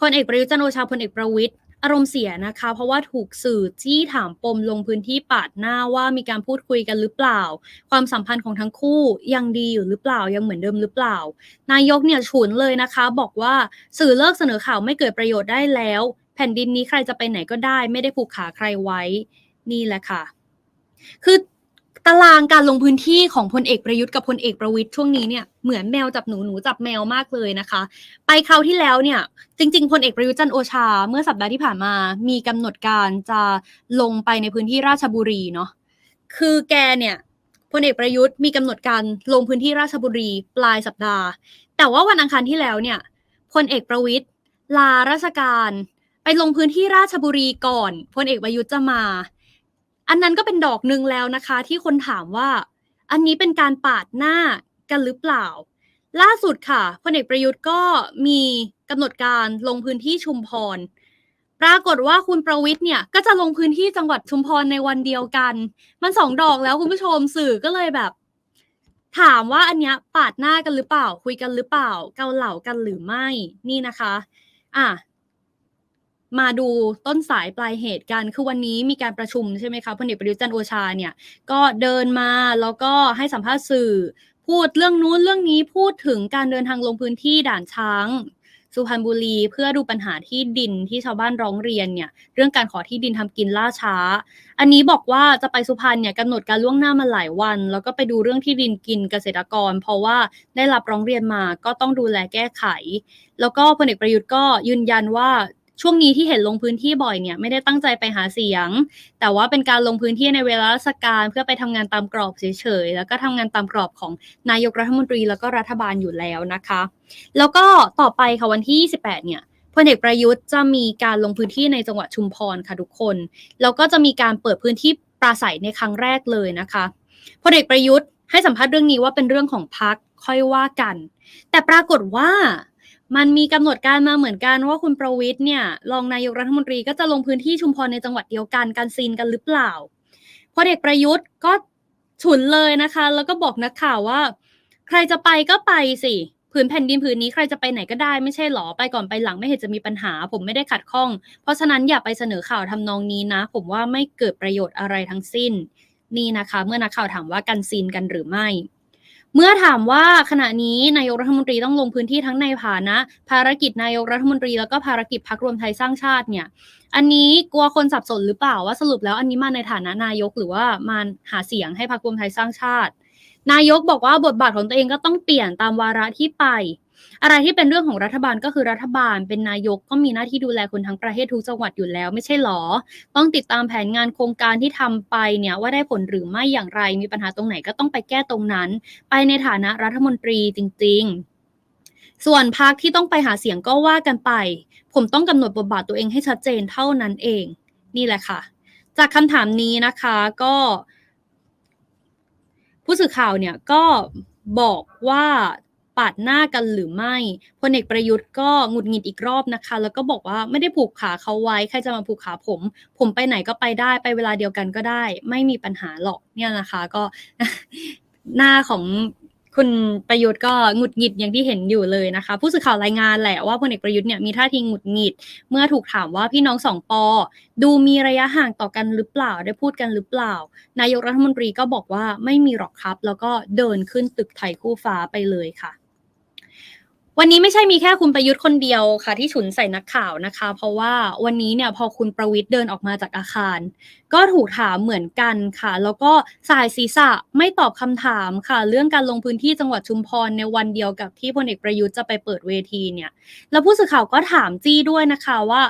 พลเอกประยุจันทร์โอชาพลเอกประวิตยอารมณ์เสียนะคะ เพราะว่าถูกสื่อจี้ถามปมลงพื้นที่ปาดหน้าว่ามีการพูดคุยกันหรือเปล่า ความสัมพันธ์ของทั้งคู่ยังดีอยู่หรือเปล่ายังเหมือนเดิมหรือเปล่า นายกเนี่ยฉุนเลยนะคะ บอกว่าสื่อเลิกเสนอข่าวไม่เกิดประโยชน์ได้แล้ว แผ่นดินนี้ใครจะไปไหนก็ได้ ไม่ได้ผูกขาใครไว้ นี่แหละค่ะ คือ ตารางการลงพื้นที่ของพลเอกประยุทธ์กับพลเอกประวิตยช่วงนี้เนี่ยเหมือนแมวจับหนูหนูจับแมวมากเลยนะคะ ไปคราวที่แล้วเนี่ยจริงๆพลเอกประยุทธ์จันโอชา เมื่อสัปดาห์ที่ผ่านมา มีกำหนดการจะลงไปในพื้นที่ราชบุรีเนาะคือแกเนี่ยพลเอกประยุทธ์มีกำหนดการลงพื้นที่ราชบุรีปลายสัปดาห์ แต่ว่าวันอังคารที่แล้วเนี่ยพลเอกประวิทย์ลาราชการ ไปลงพื้นที่ราชบุรีก่อนพลเอกประยุทธ์จะมา อันนั้นก็เป็นดอกหนึ่งแล้วนะคะ ที่คนถามว่า อันนี้เป็นการปาดหน้ากันหรือเปล่า ล่าสุดค่ะพลเอกประยุทธ์ก็มีกำหนดการลงพื้นที่ชุมพร ปรากฏว่าคุณประวิทย์เนี่ยก็จะลงพื้นที่จังหวัดชุมพรในวันเดียวกัน มันสองดอกแล้วคุณผู้ชมสื่อก็เลยแบบ ถามว่าอันเนี้ยปาดหน้ากันหรือเปล่า คุยกันหรือเปล่า เกาเหล่ากันหรือไม่นี่นะคะ อะ มาดูต้นสายปลายเหตุกัน คือวันนี้มีการประชุมใช่ไหมคะพลเอกประยุทธ์จันทร์โอชาเนี่ย ก็เดินมาแล้วก็ให้สัมภาษณ์สื่อ พูดเรื่องนู้นเรื่องนี้พูดถึงการเดินทางลงพื้นที่ด่านช้าง สุพรรณบุรีเพื่อดูปัญหาที่ดินที่ชาวบ้านร้องเรียนเนี่ย เรื่องการขอที่ดินทำกินล่าช้า อันนี้บอกว่าจะไปสุพรรณเนี่ยกำหนดการล่วงหน้ามาหลายวัน แล้วก็ไปดูเรื่องที่ดินกินเกษตรกร เพราะว่าได้รับร้องเรียนมาก็ต้องดูแลแก้ไข แล้วก็พลเอกประยุทธ์ก็ยืนยันว่า ช่วงนี้ที่เห็นลงพื้นที่บ่อยเนี่ยไม่ได้ตั้งใจไปหาเสียง แต่ว่าเป็นการลงพื้นที่ในเวลาราชการเพื่อไปทำงานตามกรอบเฉยๆแล้วก็ทำงานตามกรอบของนายกรัฐมนตรีแล้วก็รัฐบาลอยู่แล้วนะคะ แล้วก็ต่อไปค่ะวันที่ 28 เนี่ยพลเอกประยุทธ์จะมีการลงพื้นที่ในจังหวัดชุมพรค่ะทุกคน แล้วก็จะมีการเปิดพื้นที่ปราศัยในครั้งแรกเลยนะคะพลเอกประยุทธ์ให้สัมภาษณ์เรื่องนี้ว่าเป็นเรื่องของพักค่อยว่ากัน แต่ปรากฏว่า มันมีกำหนดการมาเหมือนกันว่าคุณประวิทย์เนี่ยรองนายกรัฐมนตรีก็จะลงพื้นที่ชุมพรในจังหวัดเดียวกันการซีนกันหรือเปล่าพลเอกประยุทธ์ก็ฉุนเลยนะคะ แล้วก็บอกนักข่าวว่า ใครจะไปก็ไปสิผืนแผ่นดินผืนนี้ใครจะไปไหนก็ได้ไม่ใช่หรอไปก่อนไปหลังไม่เห็นจะมีปัญหา ผมไม่ได้ขัดข้อง เพราะฉะนั้นอย่าไปเสนอข่าวทำนองนี้นะ ผมว่าไม่เกิดประโยชน์อะไรทั้งสิ้น นี่นะคะ เมื่อนักข่าวถามว่ากันซีนกันหรือไม่ เมื่อถามว่าขณะนี้นายกรัฐมนตรีต้องลงพื้นที่ทั้งในฐานะ ภารกิจนายกรัฐมนตรีแล้วก็ภารกิจพักรวมไทยสร้างชาติเนี่ย อันนี้กลัวคนสับสนหรือเปล่าว่าสรุปแล้วอันนี้มาในฐานะนายกหรือว่ามาหาเสียงให้พักรวมไทยสร้างชาติ นายกบอกว่าบทบาทของตัวเองก็ต้องเปลี่ยนตามวาระที่ไป อะไรที่เป็นเรื่องของรัฐบาลก็คือรัฐบาลเป็นนายกก็มีหน้าที่ดูแลคนทั้งประเทศทุกจังหวัดอยู่แล้วไม่ใช่หรอ ต้องติดตามแผนงานโครงการที่ทำไปเนี่ยว่าได้ผลหรือไม่อย่างไรมีปัญหาตรงไหนก็ต้องไปแก้ตรงนั้น ไปในฐานะรัฐมนตรีจริง ๆส่วนพักที่ต้องไปหาเสียงก็ว่ากันไป ผมต้องกำหนดบทบาทตัวเองให้ชัดเจนเท่านั้นเอง นี่แหละค่ะ จากคำถามนี้นะคะก็ ผู้สื่อข่าวเนี่ยก็บอกว่า ปาดหน้ากันหรือไม่พลเอกประยุทธ์ก็หงุดหงิดอีกรอบนะคะ แล้วก็บอกว่าไม่ได้ผูกขาเขาไว้ใครจะมาผูกขาผม ผมไปไหนก็ไปได้ไปเวลาเดียวกันก็ได้ ไม่มีปัญหาหรอกเนี่ยนะคะก็หน้าของคุณประยุทธ์ก็หงุดหงิดอย่างที่เห็นอยู่เลยนะคะ ผู้สื่อข่าวรายงานแหละว่าพลเอกประยุทธ์เนี่ยมีท่าทีหงุดหงิด เมื่อถูกถามว่าพี่น้องสองปอ ดูมีระยะห่างต่อกันหรือเปล่าได้พูดกันหรือเปล่า นายกรัฐมนตรีก็บอกว่าไม่มีหรอกครับ แล้วก็เดินขึ้นตึกไทยคู่ฟ้าไปเลยค่ะ วันนี้ไม่ใช่มีแค่คุณประยุทธ์คนเดียวค่ะ ที่ฉุนใส่นักข่าวนะคะ เพราะว่าวันนี้เนี่ยพอคุณประวิทย์เดินออกมาจากอาคาร ก็ถูกถามเหมือนกันค่ะ แล้วก็สายศีรษะไม่ตอบคำถามค่ะ เรื่องการลงพื้นที่จังหวัดชุมพรในวันเดียวกับที่พลเอกประยุทธ์จะไปเปิดเวทีเนี่ยแล้วผู้สื่อข่าวก็ถามจี้ด้วยนะคะว่า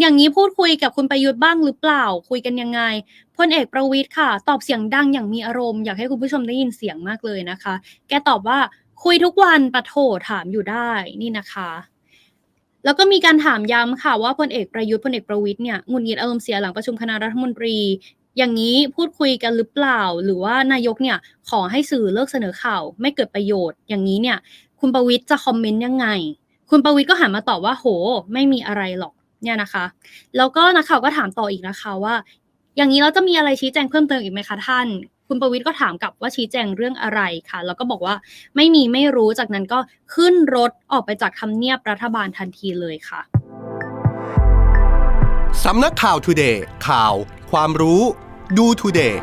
อย่างนี้พูดคุยกับคุณประยุทธ์บ้างหรือเปล่า คุยกันยังไงพลเอกประวิทย์ค่ะ ตอบเสียงดังอย่างมีอารมณ์อยากให้คุณผู้ชมได้ยินเสียงมากเลยนะคะ แกตอบว่า คุยทุกวันปะโถถามอยู่ได้นี่นะคะ แล้วก็มีการถามย้ำค่ะว่าพลเอกประยุทธ์พลเอกประวิทย์เนี่ยงุนงิดอารมณ์เสียหลังประชุมคณะรัฐมนตรี อย่างนี้พูดคุยกันหรือเปล่า หรือว่านายกเนี่ยขอให้สื่อเลิกเสนอข่าวไม่เกิดประโยชน์ อย่างนี้เนี่ย คุณประวิทย์จะคอมเมนต์ยังไง คุณประวิทย์ก็หันมาตอบว่าโห ไม่มีอะไรหรอกเนี่ยนะคะ แล้วก็นักข่าวก็ถามต่ออีกนะคะว่า อย่างนี้เราจะมีอะไรชี้แจงเพิ่มเติมอีกไหมคะท่าน คุณประวิทย์ก็ถามกลับว่าชี้แจงเรื่องอะไรค่ะ แล้วก็บอกว่าไม่มีไม่รู้จากนั้นก็ขึ้นรถออกไปจากทำเนียบรัฐบาลทันทีเลยค่ะสำนักข่าวทูเดย์ข่าว ความรู้ ดูทูเดย์